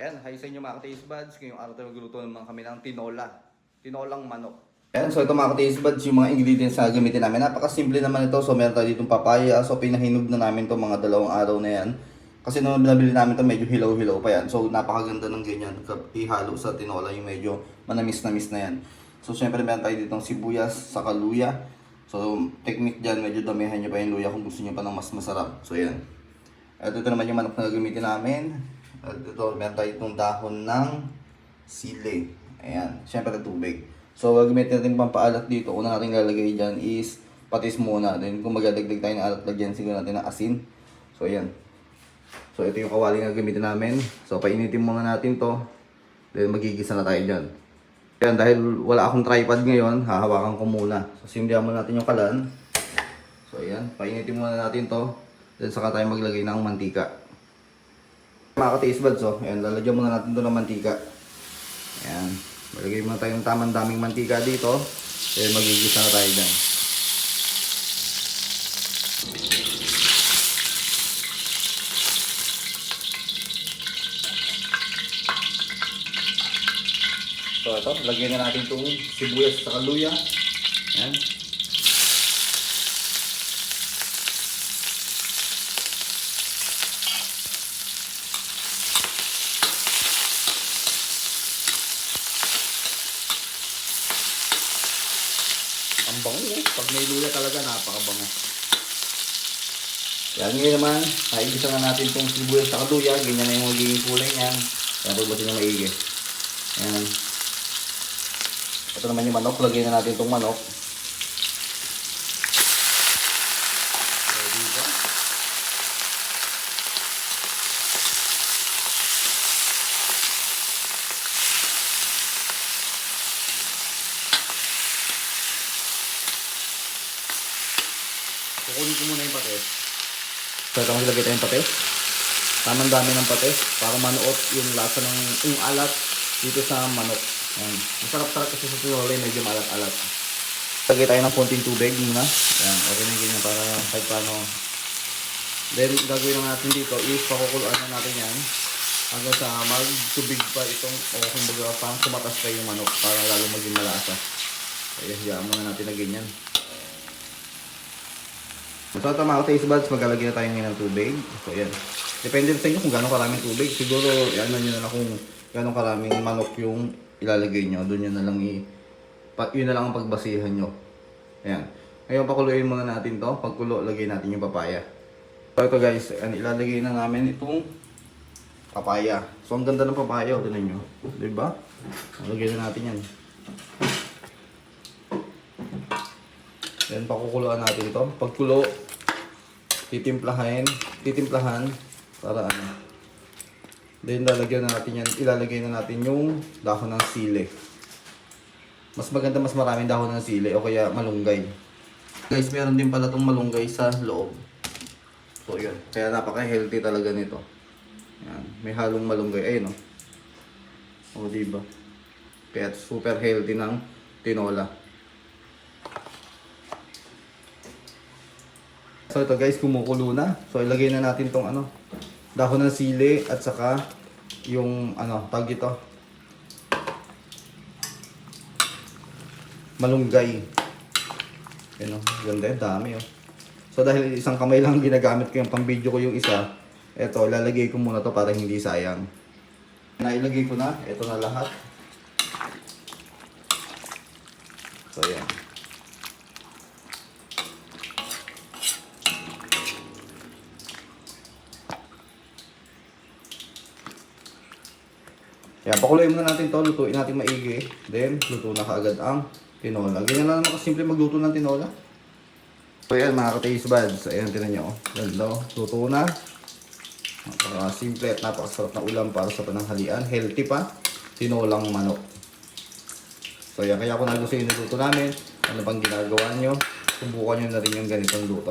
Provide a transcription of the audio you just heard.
Ayan, hi sa inyo mga ka-taste buds. Ngayong araw tayo magluto naman kami ng tinola. Tinolang manok. Ayan, so ito mga ka-taste buds, yung mga ingredients na gamitin namin. Napakasimple naman ito. So meron tayo ditong papaya. So pinahinog na namin to mga dalawang araw na yan. Kasi nung binabili namin to medyo hilaw-hilaw pa yan. So napakaganda ng ganyan. Ihalo sa tinola yung medyo manamis-namis na yan. So syempre meron tayo ditong sibuyas sa kaluya. So technique dyan, medyo damihan nyo pa yung luya kung gusto nyo pa ng mas masarap. So yan. At ito naman yung manok na gagamitin namin. At ito, meron tayo itong dahon ng sili. Ayan, syempre tubig. So, gagamitin natin pampaalat dito. Una natin lalagay dyan is patis muna. Then, kung magdadagdag tayo ng alat, lagyan siguro natin ng asin. So, ayan. So, ito yung kawali na gagamitin namin. So, painitin muna natin to. Then, magigisa na tayo dyan. Ayan, dahil wala akong tripod ngayon, hahawakan ko muna. So, sindihan muna natin yung kalan. So, ayan. Painitin muna natin to. Then, saka tayo maglagay ng mantika. Mga ka-taste buds, oh. Ayan, lalagyan muna natin to ng mantika. Ayan. Malagay muna tayo ng tamang daming mantika dito. Then, magigisa na tayo dyan. So, ito. Lagyan na natin itong sibuyas sa kaluya. Ayan. Ang bango eh. Pag may luya talaga, napakabango. Yan ngayon naman, naigisa na natin itong sibuyas sa kaluya. Ganyan na yung magiging kulay niyan. Yan, pagbasin na maigi. Yan. Ito naman yung manok. Lagyan na natin itong manok. Ready ba? Kukunin ko muna yung patis. So, ito kasi lagay tayong patis. Tamang dami ng patis para manuot yung lasa ng yung alat dito sa manok. Ayan. Masarap-sarap kasi sa yung medyo malat-alat. Lagay tayo ng konting tubig muna. Ayan, okay na ganyan para kahit paano. Then, gagawin lang natin dito is pakukuluan na natin yan hanggang sa magtubig pa itong o kung baga pang kumatas pa yung manok para lalo maging malasa. Kaya hiyaan muna natin na ganyan. So, ito mga taste buds, maglalagay na tayo ngayon ng tubig. So, yan. Depende sa inyo kung gano'ng karaming tubig. Siguro, yan nyo na lang kung gano'ng karaming manok yung ilalagay nyo. Doon nyo na lang i... Yun na lang ang pagbasihan nyo. Ayan. Ngayon, pakuluin muna natin to. Pagkulo, lagay natin yung papaya. So, ito guys, yan, ilalagay na namin itong papaya. So, ang ganda ng papaya. O, tinan nyo. Diba? Lagay na natin yan. Then pakukuluan natin ito. Pagkulo, titimplahin, titimplahan para ano. Then lalagyan na natin yan, ilalagay na natin yung dahon ng sili. Mas maganda mas maraming dahon ng sili o kaya malunggay. Guys, meron din pala tong malunggay sa loob. So yun, kaya napaka-healthy talaga nito. Yan, may halong malunggay. Ayun o. O diba? Kaya super healthy ng tinola. So ito guys, kumukulo na. So ilagay na natin tong ano, dahon ng sili at saka yung ano, tag ito. Malunggay. Ano, ganda yun, dami oh. So dahil isang kamay lang ginagamit ko yung pang video ko yung isa, eto, lalagay ko muna to para hindi sayang. Nailagay ko na, eto na lahat. So yan. Kaya pakuluin muna natin to, lutuin natin maigi. Then, luto na kaagad ang tinola. Ganyan lang naman kasimple magluto ng tinola. So yan mga ka-taste buds. Ayan, tinan nyo. Ganda oh. Luto na. Napaka-simple at napakasarap na ulam para sa pananghalian. Healthy pa. Tinolang manok. So yan, kaya kung nagustuhin yung luto namin, ano pang ginagawa nyo, subukan nyo na rin yung ganitong luto.